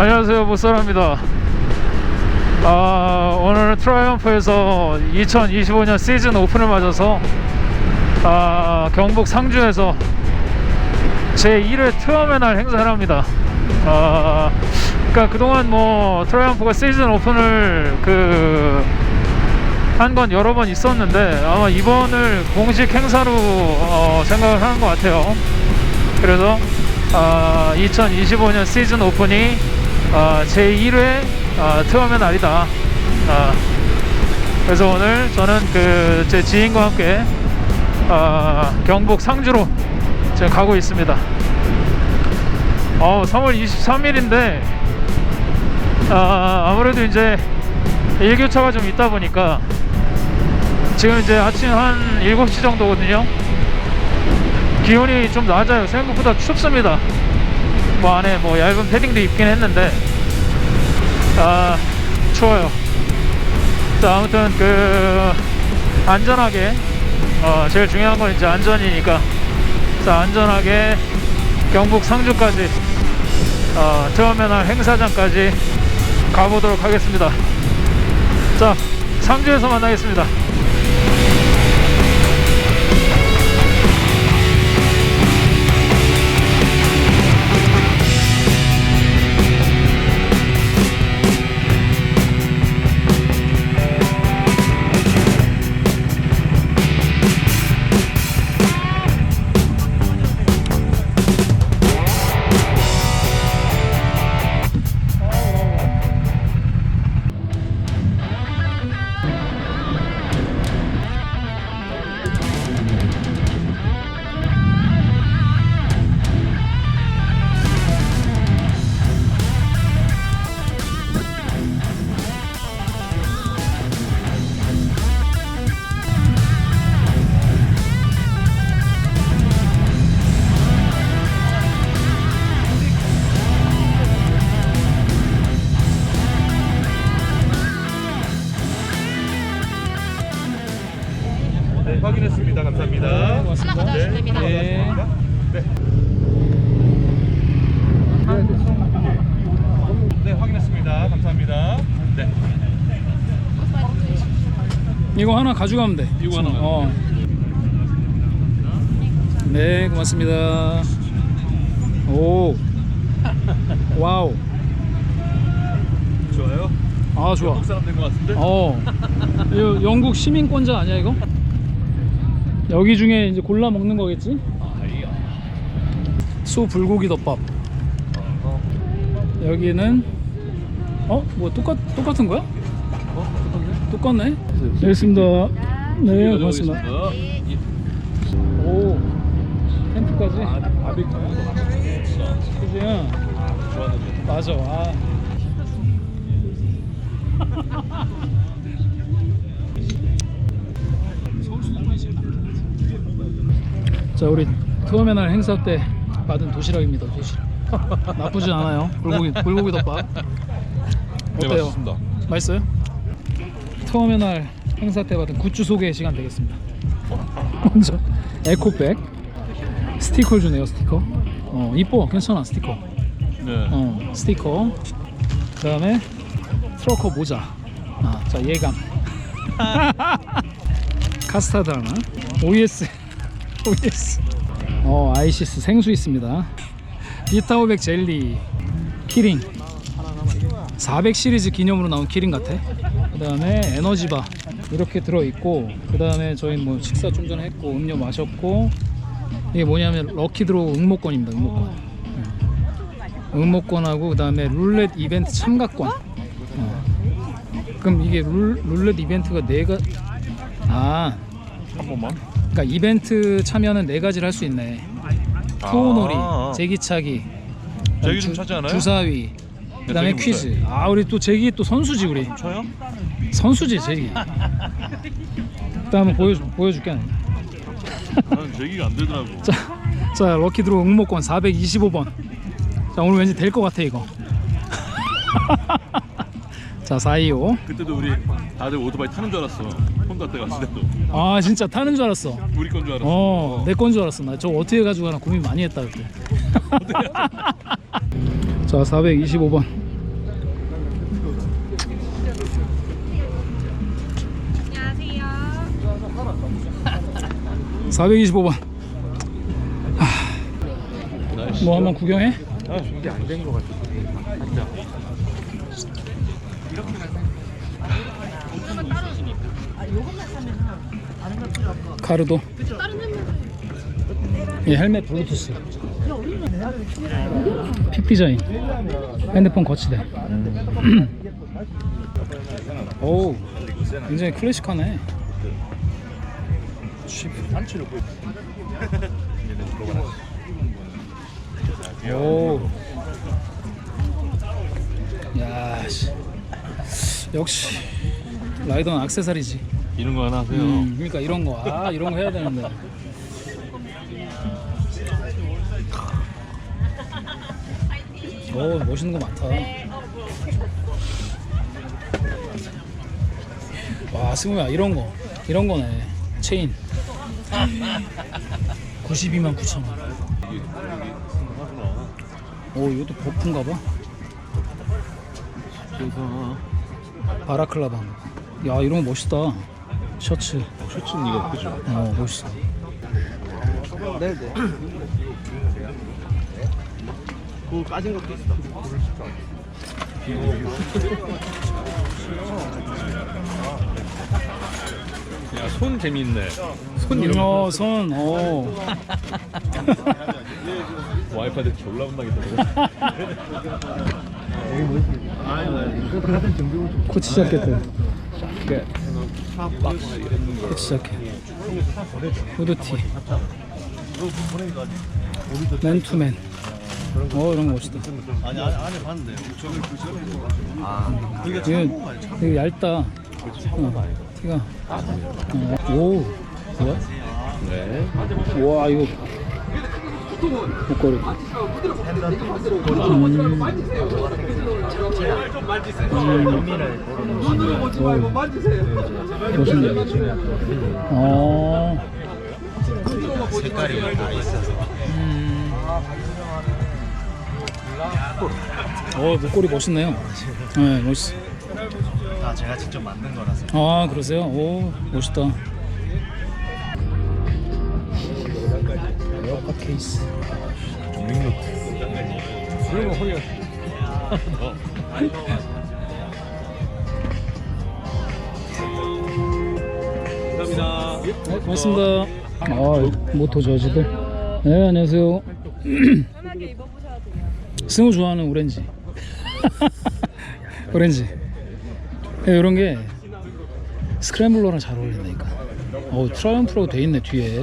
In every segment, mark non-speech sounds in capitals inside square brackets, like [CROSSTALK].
안녕하세요 못사랍니다. 아, 오늘 트라이언프에서 2025년 시즌 오픈을 맞아서 아, 경북 상주에서 제1회 트럼의 날 행사를 합니다. 아, 그러니까 그동안 뭐 트라이언프가 시즌 오픈을 그 한 건 여러 번 있었는데 아마 이번을 공식 행사로 어, 생각을 하는 것 같아요. 그래서 아, 2025년 시즌 오픈이 아, 제1회 아, 트럼의 날이다. 아, 그래서 오늘 저는 그 제 지인과 함께 아, 경북 상주로 지금 가고 있습니다. 어, 3월 23일인데 아, 아무래도 이제 일교차가 좀 있다 보니까 지금 이제 아침 한 7시 정도거든요. 기온이 좀 낮아요. 생각보다 춥습니다. 뭐 안에 뭐 얇은 패딩도 입긴 했는데 아 추워요. 자 아무튼 그 안전하게 어 제일 중요한 건 이제 안전이니까 자 안전하게 경북 상주까지 어 트어미널 행사장까지 가보도록 하겠습니다. 자 상주에서 만나겠습니다. 하나 가져가면 돼. 이거 하나 어. 네, 고맙습니다. 오. 와우. 좋아요. 아, 좋아. 한국 사람 된 것 같은데? 어. 이거 영국 시민권자 아니야, 이거? 여기 중에 이제 골라 먹는 거겠지? 아이야. 소 불고기 덮밥. 여기는 어? 뭐 똑같 똑같은 거야? 어? 똑같네. 알겠습니다. 네, 고맙습니다. 오. 텐트까지. 아, 바비큐 그지? 좋아하는데. 맞아. 아. [LAUGHS] 자, 우리 투어메날 행사 때 받은 도시락입니다. 도시락. 나쁘지 않아요. 불고기 불고기 덮밥. 네, 어때요? 맞습니다. 맛있어요? 투어메날 행사 때 받은 굿즈 소개 시간 되겠습니다. 먼저 에코백 스티커를 주네요. 스티커. 어 이뻐 괜찮아 스티커. 네. 어 스티커. 그 다음에 트러커 모자. 아, 자 예감. [LAUGHS] 카스타드 하나. OS. [LAUGHS] OS. 어 아이시스 생수 있습니다. 비타 오백 젤리. 키링. 400 시리즈 기념으로 나온 키링 같아. 그 다음에 에너지바 이렇게 들어 있고 그 다음에 저희 뭐 식사 좀 전에 했고 음료 마셨고 이게 뭐냐면 럭키드로우 응모권입니다. 응모권. 네. 응모권하고 그 다음에 룰렛 이벤트 참가권. 어. 그럼 이게 룰, 룰렛 이벤트가 네가 아 한 번만. 그러니까 이벤트 참여는 네 가지를 할 수 있네. 투어놀이, 아. 제기차기, 제기 좀 주- 차지 않아요? 주사위, 그다음에 퀴즈. 아 우리 또 제기 또 선수지 우리. 쳐요? 선수지 제기. 한번 보여 보여줄게. 나는 제기가 안 되더라고. 자, 자 럭키 드로 응모권 425번. 자 오늘 왠지 될 것 같아 이거. [LAUGHS] 자 425. 그때도 우리 다들 오토바이 타는 줄 알았어. 혼다 때 갔을 때도. 아 진짜 타는 줄 알았어. 우리 건 줄 알았어. 어, 내 건 줄 알았어. 나 저거 어떻게 가지고 가나 고민 많이 했다 그때. [LAUGHS] 자, 425번. 425번. 뭐 한번 구경해? 카르도. 예, 헬멧 블루투스. 픽 디자인. 핸드폰 거치대. [CLEARS THROAT] 오, 굉장히 클래식하네. [LAUGHS] 오. 야, 씨. 역시 라이더는 액세서리지. 이런 거 하나 하세요. 음, 그러니까 이런 거, 아 이런 거 해야 되는데. 오, 멋있는 거 많다. 와, 승우야 이런 거, 이런 거네. 체인. 92만 9천 원. 오, 이것도 버프인가 봐. 그래서 바라클라바. 야, 이런 거 멋있다. 셔츠. 셔츠는 이거 그죠? 어, 멋있어. 그거 까진 것도 있어. 야 손 재밌네. 손 이런 거 어, 손, 어. 와이파이 졸라 혼나겠다. 코치 자켓. 코치 자켓. 후드티. 맨투맨. 어, 이런 거 멋있다. 아니 안에, 안에 봤는데. 아, 그게 이거 되게 얇다. 어, 어, 오, 뭐야? 네. 와, 이거. 목걸이. 음. 멋있네. 어. 색깔이 다 있어서. 음. 어, 목걸이 멋있네요. 네, 멋있어. 다 제가 직접 만든 거라서. 아, 그러세요? 오, 멋있다. 에어팟 케이스. 감사합니다. 네, 고맙습니다. 아, 모토 저지들. 네, 안녕하세요. 승우 좋아하는 오렌지. [LAUGHS] 오렌지. 네, 이런 게 스크램블러랑 잘 어울린다니까. 어, 트라이언프로 돼 있네 뒤에.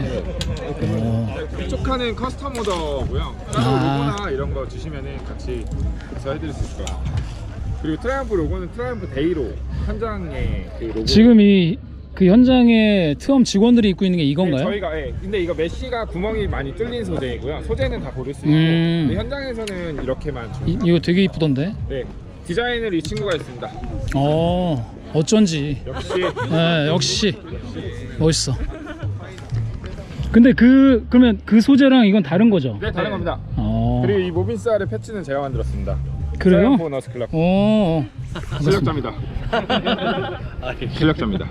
어, 이쪽 칸은 커스텀 오더고요. 따로 아. 로고나 이런 거 주시면은 같이 해드릴 수 있을 거예요. 그리고 트라이언프 로고는 트라이언프 데이로 현장에 그 로고. 지금 이 그 현장에 트엄 직원들이 입고 있는 게 네, 이건가요? 저희가 예. 근데 이거 메쉬가 구멍이 많이 뚫린 소재이고요. 소재는 다 고를 수 있고 음. 근데 현장에서는 이렇게만. 이, 이거 되게 이쁘던데. 네. 디자인을 이 친구가 했습니다. 어, 어쩐지. 역시 네, 역시 멋있어. 근데 그 그러면 그 소재랑 이건 다른 거죠? 네 다른 겁니다. 어. 그리고 이 모빈스 아의 패치는 제가 만들었습니다. 그래요? 보너스 클럽 어. 실력자입니다. 실력자입니다.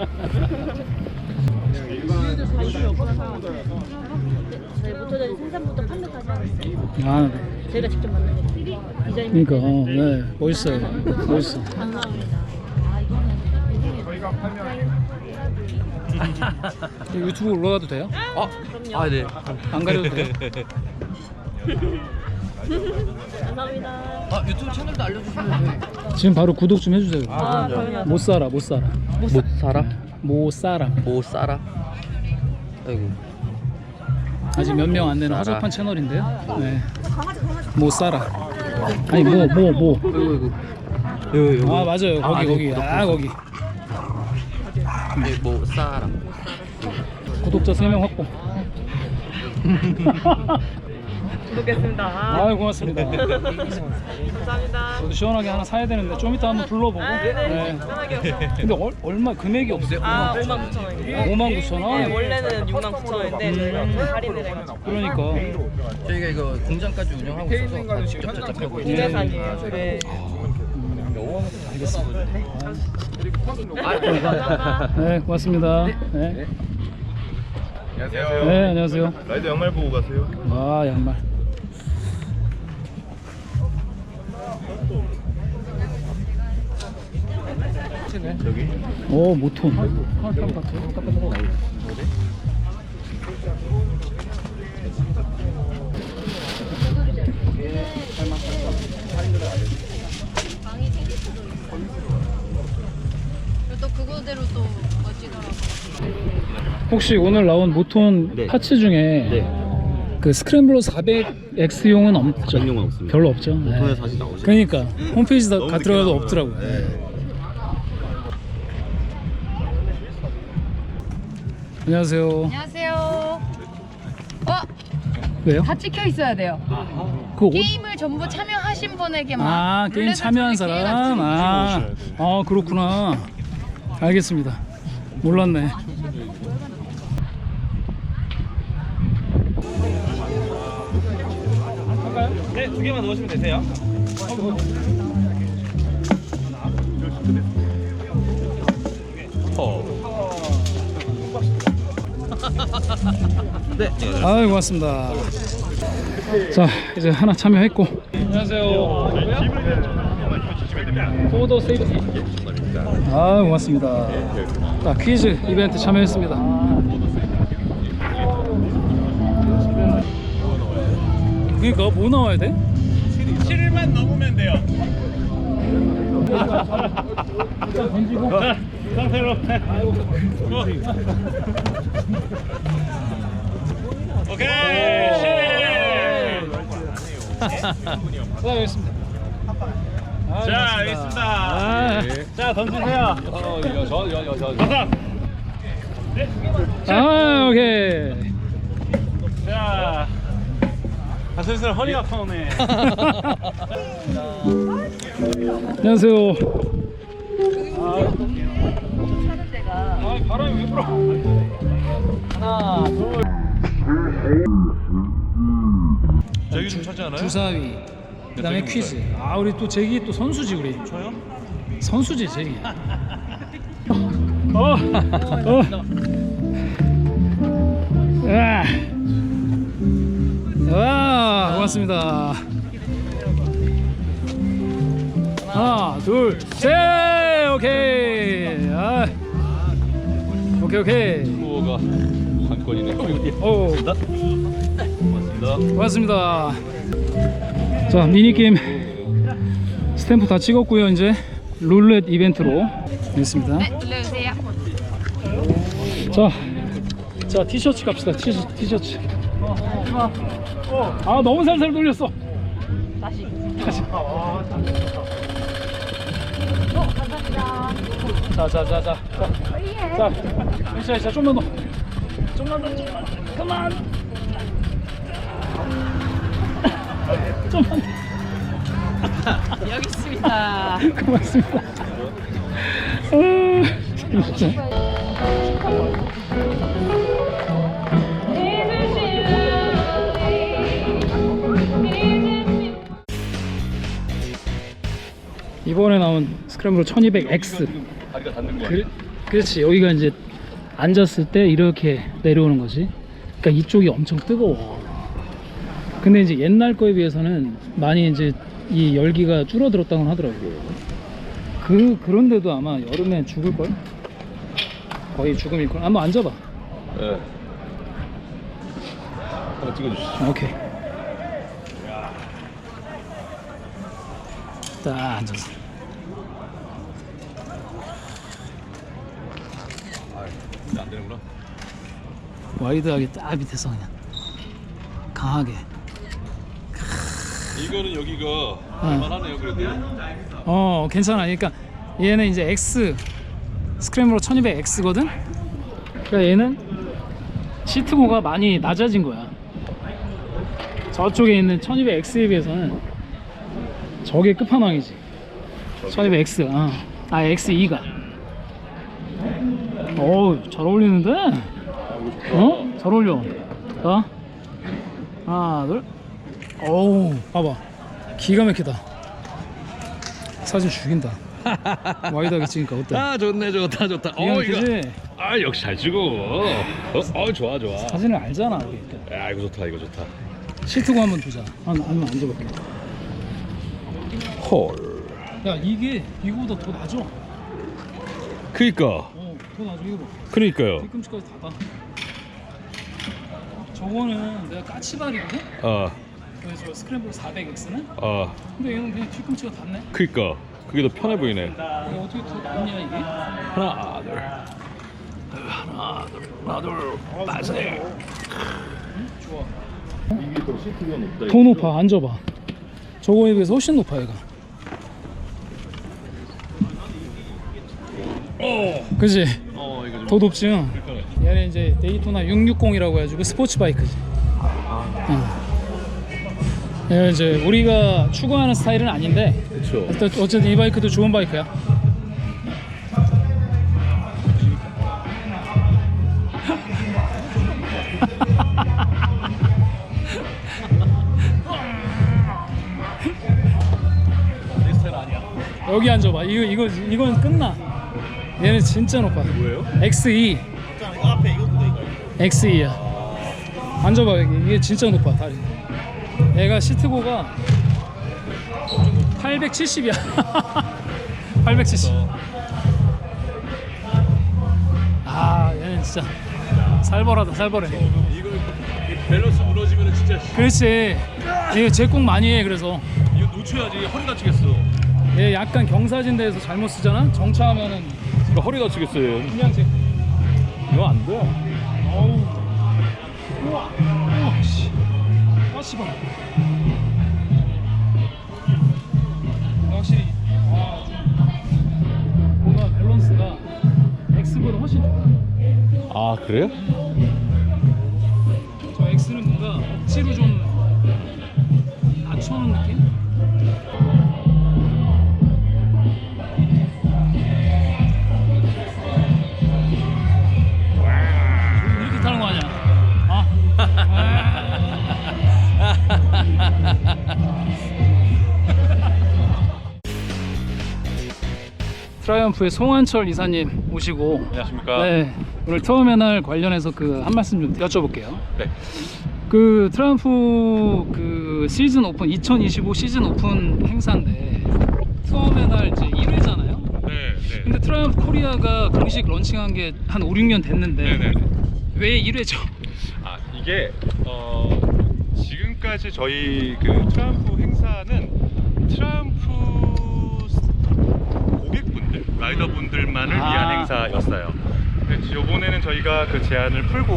저희 모터전 생산부터 판매까지 하고 있어요. 아, 저희가 직접 만든 거. 디자인 그러니까 어, 네, 멋있어요. 멋있어. 감사합니다. 아 이거는 저희가 판매하는 유튜브 올라가도 돼요? 그럼요. 아, 네. 안 가려도 돼요? 감사합니다. 아, 유튜브 채널도 알려주시면 돼. 지금 바로 구독 좀 해주세요. 아 그럼요. 못 살아, 못 살아, 못 살아? 못 살아. 못 살아? 아이고. 아직 몇 명 안 되는. 허접한 채널인데요. 네. 못 살아. 아니 뭐 뭐 뭐. 아이고, 아이고. 여기, 아 맞아요. 거기 아, 거기. 네, 아 거기. 네, 못 살아. 구독자 3명 확보. [LAUGHS] 구독했습니다. 아, 아유 고맙습니다. [LAUGHS] 감사합니다. 저도 시원하게 하나 사야 되는데 좀 이따 한번 불러보고. 네. 편하게 오세요. 근데 얼, 얼마 금액이 없어요? 아 5만 9천 원이요. 5만 9천 원? 네, 원래는 6만 9천 원인데 저희가 할인을 해가지고 그러니까 저희가 이거 공장까지 운영하고 있어서 다 직접 제작하고 있어요. 국내산이에요. 네. 알겠습니다. 감사합니다. 네 고맙습니다. 네. 안녕하세요. 네 안녕하세요 라이더 양말 보고 가세요. 아 양말 오 모톤 또 그거대로 또 멋지더라고. 혹시 오늘 나온 모톤 네. 파츠 중에 그 스크램블러 400X용은 없죠? 전용은 없습니다. 별로 없죠? 네. 사실 나오죠. 그러니까 [LAUGHS] 홈페이지 다 너무 가 늦게 들어가도 나와요. 없더라고요 네. 안녕하세요 안녕하세요. 어? 왜요? 다 찍혀 있어야 돼요. 그 옷... 게임을 전부 참여하신 분에게만. 아 게임 룰렛을 참여한 기회가 사람? 아, 아 그렇구나 알겠습니다 몰랐네 네, 두 개만 넣으시면 되세요. [LAUGHS] 아유 고맙습니다. 자 이제 하나 참여했고. 안녕하세요. 포더 세이프티 아유 고맙습니다. 자 퀴즈 이벤트 참여했습니다. 그니까 뭐 나와야 돼? 7일만 넘으면 돼요. [LAUGHS] 던지고 상태로. 오케이. 아유, 자. 알겠습니다. 아, 자, 던지세요. 아 오케이 자. 아, 슬슬 허리가 아파오네. 안녕하세요 아, 왜 불어? 저기 좀 찾지 않아요? 주사위 그다음에 퀴즈 아 우리 또 제기 또 선수지 우리 저요? 선수지 제기 어, 어. 아. 와 고맙습니다 하나 둘셋 오케이 아. 오케이 오케이 후보가 관건이네. 오 고맙습니다. 고맙습니다. 자 미니게임 스탬프 다 찍었고요 이제 룰렛 이벤트로 됐습니다. 네, 눌러주세요. 자, 자 티셔츠 갑시다. 티셔츠, 티셔츠. 아 너무 살살 돌렸어. 다시. 다시. 어, 감사합니다. 자, 자, 자, 자. 자, 어, 예. 자, 으쌰, 으쌰, 좀만 더. 좀만 더, 좀만 더. 그만. [LAUGHS] 좀만 더. [LAUGHS] 여기 있습니다. 고맙습니다. 어, 음, 진짜. 이번에 나온 스크램블 1200X 다리가 닿는 거야. 그, 그렇지. 여기가 이제 앉았을 때 이렇게 내려오는 거지. 그러니까 이쪽이 엄청 뜨거워. 근데 이제 옛날 거에 비해서는 많이 이제 이 열기가 줄어들었다고 하더라고요 그 그런데도 아마 여름에 죽을걸? 거의 죽음일걸? 한번 앉아봐. 네. 한번 찍어주시죠. 오케이. 딱 앉아서 근데 안 되는구나. 와이드하게 딱 밑에서 그냥 강하게. 이거는 여기가 할만하네요, 그래도. 어 괜찮아. 그러니까 얘는 이제 X 스크램블러 1200X거든? 그러니까 얘는 시트고가 많이 낮아진 거야. 저쪽에 있는 1200X에 비해서는 저게 끝판왕이지. 1200X 어. 아 X2가. 어우 잘 어울리는데 어? 잘 어울려 자 하나 둘 어우 봐봐 기가 막히다 사진 죽인다 [LAUGHS] 와이드하게 찍으니까 어때? 아 좋네 좋다 좋다. 기가 막히지? 아 역시 잘 찍어. 어, 어 좋아 좋아. 사진을 알잖아 이게. 야 이거 좋다 이거 좋다. 시트고 한번 두자. 한 한번 앉아볼게. 헐. 야 이게 이거보다 더 나죠? 그니까 어, 더 나죠 이거 봐. 그니까요. 뒤꿈치까지 다 봐. 저거는 내가 까치발이거든? 아 그래서 저 스크램블 400X는? 아. 근데 얘는 그냥 뒤꿈치가 닿네? 그니까 그게 더 편해 보이네. 이게 어떻게 더 낫냐 이게? 하나 둘. 하나 둘 하나 둘 빠세. 좋아 이게 더 시트가 높다. 더 높아 앉아봐 저거에 비해서 훨씬 높아 얘가 그지? 어 이거 좀더 높지 응? 불편해. 얘는 이제 데이토나 660이라고 해가지고 스포츠 바이크지 응. 얘는 이제 우리가 추구하는 스타일은 아닌데. 일단 어쨌든 이 바이크도 좋은 바이크야 여기 앉아봐 이거 이거 이건 끝나 얘는 진짜 높아. 뭐예요? XE XE야. 앉아봐 여기. 이게 진짜 높아 다리. 얘가 시트고가 870이야. 870 [LAUGHS] 아 얘는 진짜 살벌하다 살벌해. 이거 밸런스 무너지면 진짜 그렇지. 이거 제꼭 많이 해 그래서. 이거 놓쳐야지. 허리 다치겠어. 얘 약간 경사진 데에서 잘못 쓰잖아? 정차하면은 이거 허리 다치겠어요. 이거 안 돼. 어우 우와 우와 씨 까시방 확실히 아, 좀 뭔가 밸런스가 X보다 훨씬 좋아 아 그래요? 트라이언프의 송한철 이사님 오시고 안녕하십니까. 네, 오늘 터미널 관련해서 그 한 말씀 좀 여쭤볼게요. 네. 그 트라이언프 그 시즌 오픈 2025 시즌 오픈 행사인데 터미널 이제 1회잖아요. 네, 네. 근데 트라이언프 코리아가 공식 런칭한 게 한 5, 6년 됐는데 네네. 왜 1회죠? 아 이게 어 지금까지 저희 그 트럼프 행사는 트럼프 고객분들 라이더분들만을 아. 위한 행사였어요. 근데 이번에는 저희가 그 제안을 풀고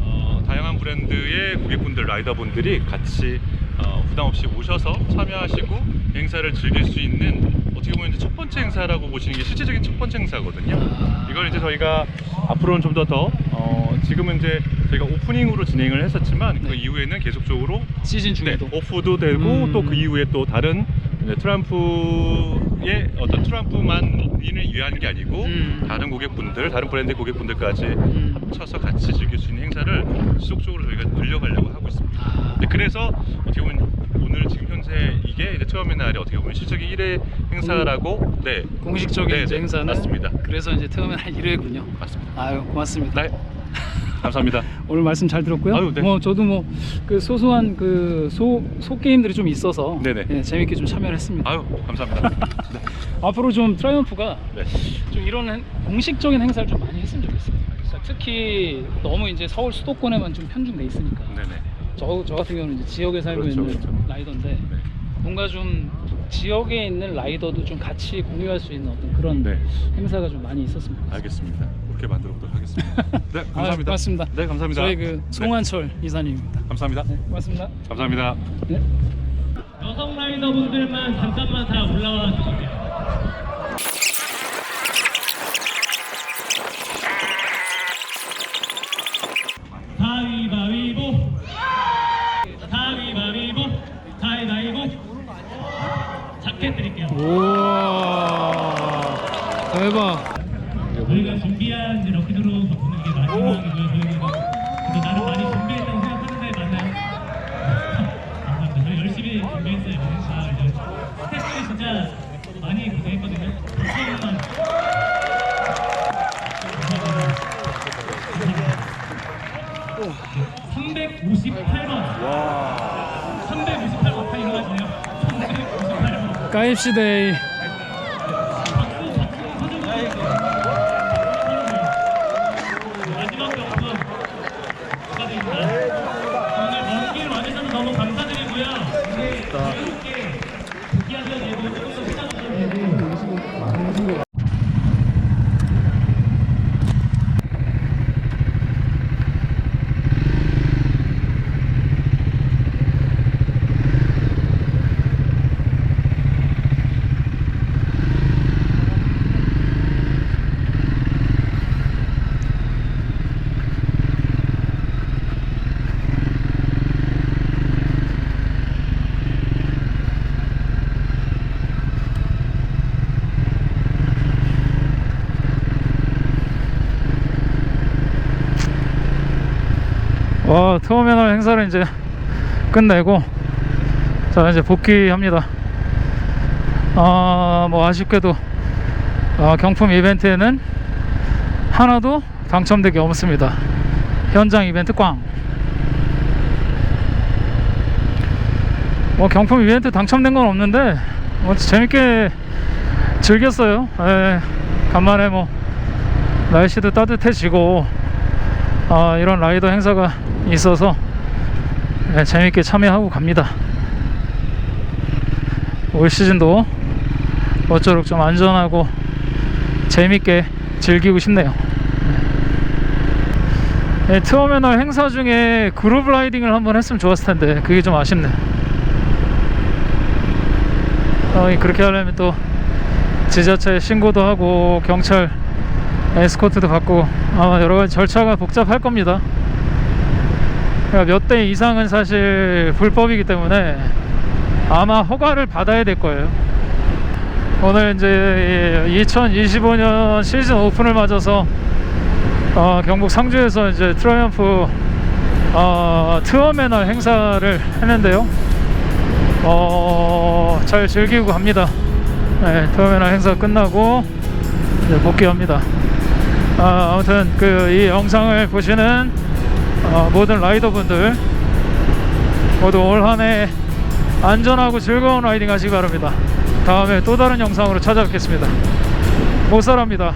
어, 다양한 브랜드의 고객분들 라이더분들이 같이 어, 부담 없이 오셔서 참여하시고 행사를 즐길 수 있는 어떻게 보면 이제 첫 번째 행사라고 보시는 게 실제적인 첫 번째 행사거든요. 이걸 이제 저희가 앞으로는 좀 더 더 어, 지금은 이제 저희가 오프닝으로 진행을 했었지만 그 네. 이후에는 계속적으로 시즌 네, 중에도 오프도 되고 음. 또그 이후에 또 다른 트럼프의 어떤 트럼프만인을 위한 게 아니고 음. 다른 고객분들, 다른 브랜드 고객분들까지 음. 합쳐서 같이 즐길 수 있는 행사를 지속적으로 저희가 늘려가려고 하고 있습니다. 아, 네, 그래서 어떻게 보면 오늘 지금 현재 이게 이제 터미널이 어떻게 보면 실적인 1회 행사라고 네 공식적인 네, 네, 행사는 맞습니다. 그래서 이제 터미널 1회군요. 맞습니다. 아유 고맙습니다. 네 감사합니다. 오늘 말씀 잘 들었고요. 아유, 네. 뭐 저도 뭐 그 소소한 그소소 게임들이 좀 있어서 네네. 예, 재밌게 좀 참여를 했습니다. 아유 감사합니다. [LAUGHS] 네. 앞으로 좀 트라이언프가 네. 좀 이런 행- 공식적인 행사를 좀 많이 했으면 좋겠어요. 특히 너무 이제 서울 수도권에만 좀 편중돼 있으니까. 네네. 저, 저 같은 경우는 이제 지역에 살고 그렇죠, 있는 그렇죠. 라이더인데 네. 뭔가 좀 지역에 있는 라이더도 좀 같이 공유할 수 있는 어떤 그런 네. 행사가 좀 많이 좋겠어요. 알겠습니다. 그렇게 만들어 보도록 하겠습니다. [LAUGHS] 네, 아, 감사합니다. 고맙습니다. 네, 감사합니다. 저희 그 네, 송한철 이사님입니다. 감사합니다. 네, 고맙습니다. 감사합니다. 네. 여성 라이더분들만 잠깐만 다 올라와 주실게 저희가 준비한 럭키드로우 버튼은 게 마지막이고요. 저희가 나름 많이 준비했다고 생각하는데 맞나요? [LAUGHS] 감사합니다. 저희 열심히 준비했어요. 아, 이제 스태프 진짜 많이 고생했거든요. 감사합니다. 358번. 358번. 다 일어나시네요. 358번. 까입시데이. 와 터미널 행사를 이제 끝내고 자 이제 복귀합니다. 아뭐 아쉽게도 아, 경품 이벤트에는 하나도 당첨되기 없습니다. 현장 이벤트 꽝. 뭐 경품 이벤트 당첨된 건 없는데 뭐 재밌게 즐겼어요. 예, 간만에 뭐 날씨도 따뜻해지고 아, 이런 라이더 행사가 있어서 네, 재밌게 참여하고 갑니다. 올 시즌도 모쪼록 좀 안전하고 재밌게 즐기고 싶네요. 네, 트어미널 행사 중에 그룹 라이딩을 한번 했으면 좋았을 텐데 그게 좀 아쉽네. 어, 그렇게 하려면 또 지자체에 신고도 하고 경찰 에스코트도 받고 아마 여러 가지 절차가 복잡할 겁니다. 몇 대 이상은 사실 불법이기 때문에 아마 허가를 받아야 될 거예요. 오늘 이제 2025년 시즌 오픈을 맞아서 어, 경북 상주에서 이제 트라이언프 어, 트어 매너 행사를 했는데요. 어, 잘 즐기고 갑니다. 네, 트어 매너 행사 끝나고 복귀합니다. 아, 아무튼 그 이 영상을 보시는 어, 모든 라이더분들 모두 올 한 해 안전하고 즐거운 라이딩 하시기 바랍니다. 다음에 또 다른 영상으로 찾아뵙겠습니다. 못 살합니다.